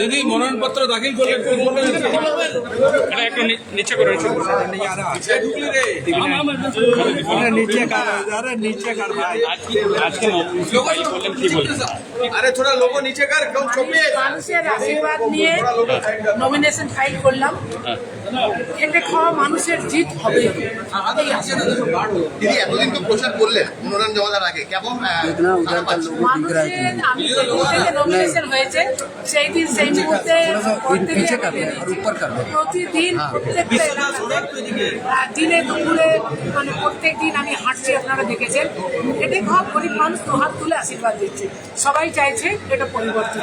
যদি মনোনয়নপত্র দাখিল করলে নিচে করে নিচে কার ভাই। আরে নিচে আশীর্বাদ নিয়ে নমিনেশন ফাইল করলাম। খেটে খাওয়া মানুষের জিত হবে। দিদি এতদিন তো প্রচার করলেন মনোনয়ন জমা দেওয়ার আগে কেমন? মানুষের আমি থেকে নমিনেশন হয়েছে সেই দিন সেই মুহূর্তে প্রতিদিন দিনে দুপুরে মানে প্রত্যেক দিন আমি হাঁটছি আপনারা দেখেছেন খেটে খাওয়া গরিব মানুষ দু হাত তুলে আশীর্বাদ দিচ্ছে সবাই চাইছে এটা পরিবর্তন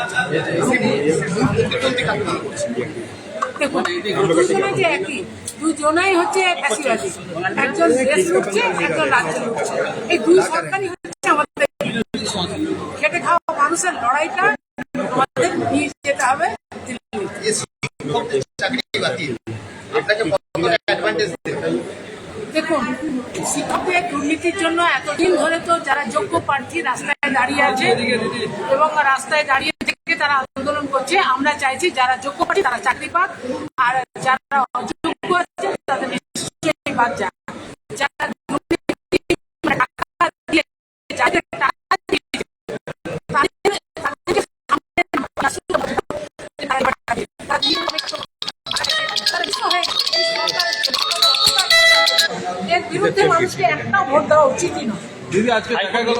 দেখুন দুজনে একই। হচ্ছে ফ্যাসিবাদী একজন দেশ লুটছে, একজন রাজ্য লুটছে। এই দুই সরকারই হচ্ছে আমাদের খেটে খাওয়া মানুষের লড়াইটা আমাদের নিয়ে যেতে হবে দেখুন, শিক্ষকদের দুর্নীতির জন্য এতদিন ধরে তো যারা যোগ্য প্রার্থী রাস্তায় দাঁড়িয়ে আছে এবং রাস্তায় দাঁড়িয়ে থেকে তারা করছে আমরা চাইছি যারা যোগ্য প্রার্থী তারা চাকরি পাক আর যারা অযোগ্য আছে তাদের নিশ্চয়ই বাদ যাক। যারা এর বিরুদ্ধে মানুষকে একটা ভোট দেওয়া উচিতই নয়। দিদি আজকে দেখা গেল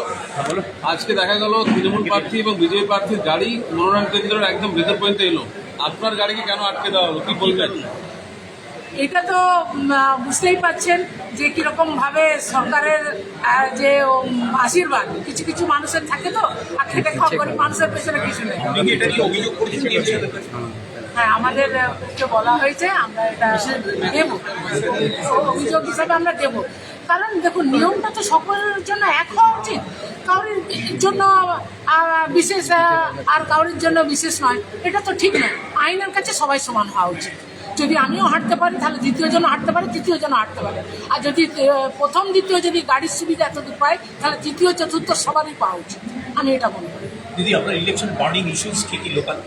আজকে দেখা গেল তৃণমূল প্রার্থী এবং বিজেপি প্রার্থীর গাড়ি মনোনয়ন কেন্দ্রের একদম ভেতর পর্যন্ত এলো। আপনার গাড়িকে কেন আটকে দেওয়া হলো? কি বলবেন? এটা তো বুঝতেই পাচ্ছেন যে কীরকম ভাবে সরকারের যে আশীর্বাদ কিছু কিছু মানুষের থাকে তো আর খেটে খাওয়া গরিব মানুষের পেছনে কিছু নেই। হ্যাঁ আমাদের বলা হয়েছে আমরা এটা দেবো। অভিযোগ হিসাবে আমরা দেবো। কারণ দেখুন, নিয়মটা তো সকলের জন্য এক হওয়া উচিত। কারোর জন্য বিশেষ আর কারোর জন্য বিশেষ নয়। এটা তো ঠিক নয়। আইনের কাছে সবাই সমান হওয়া উচিত। যদি আমিও হাঁটতে পারি, তাহলে দ্বিতীয় জন হাঁটতে পারে, তৃতীয় জন হাঁটতে পারে। আর যদি প্রথম, দ্বিতীয় যদি গাড়ির সুবিধা এতদূর পায়, তাহলে তৃতীয়, চতুর্থ সবারই পাওয়া উচিত। আমি এটা মনে করি। দিদি, আপনার ইলেকশন বার্নিং ইস্যুস কি কি লোকাল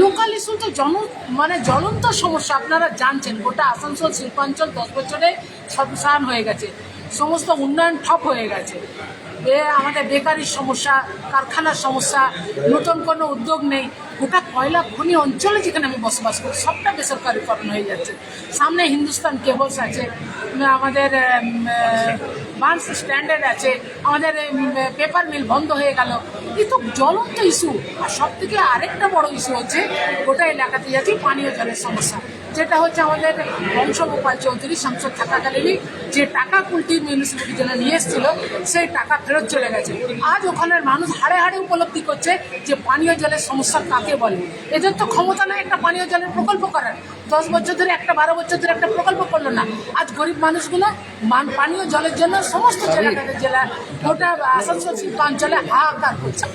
লোকাল ইস্যু তো জন মানে জ্বলন্ত সমস্যা, আপনারা জানছেন। গোটা আসানসোল শিল্পাঞ্চল দশ বছরে সবসান হয়ে গেছে। সমস্ত উন্নয়ন ঠপ হয়ে গেছে। এ আমাদের বেকারির সমস্যা, কারখানার সমস্যা, নতুন কোনো উদ্যোগ নেই। গোটা কয়লা খনি অঞ্চলে যেখানে আমি বসবাস করি, সবটা বেসরকারিকরণ হয়ে যাচ্ছে। সামনে হিন্দুস্তান কেবলস আছে, আমাদের বান্স স্ট্যান্ডার্ড আছে। আমাদের পেপার মিল বন্ধ হয়ে গেল। এই তো জ্বলন্ত ইস্যু। আর সব থেকে আরেকটা বড় ইস্যু হচ্ছে গোটা এলাকাতে যাচ্ছি পানীয় জলের সমস্যা। যেটা হচ্ছে আমাদের বংশগোপাল চৌধুরী সংসদ থাকাকালীনই যে টাকা কুলটি মিউনিসিপ্যালিটির জন্য নিয়ে এসেছিল, সেই টাকা ফেরত চলে গেছে। আজ ওখানের মানুষ হাড়ে হাড়ে উপলব্ধি করছে যে পানীয় জলের সমস্যা কাকে বলে। এদের তো ক্ষমতা নেই একটা পানীয় জলের প্রকল্প করার। দশ বছর ধরে একটা বারো বছর ধরে একটা প্রকল্প করল না। আজ গরিব মানুষগুলো মান- পানীয় জলের জন্য সমস্ত জেলা জেলা গোটা আসানসোল শিল্প শিল্পাঞ্চলে হাহাকার করছে।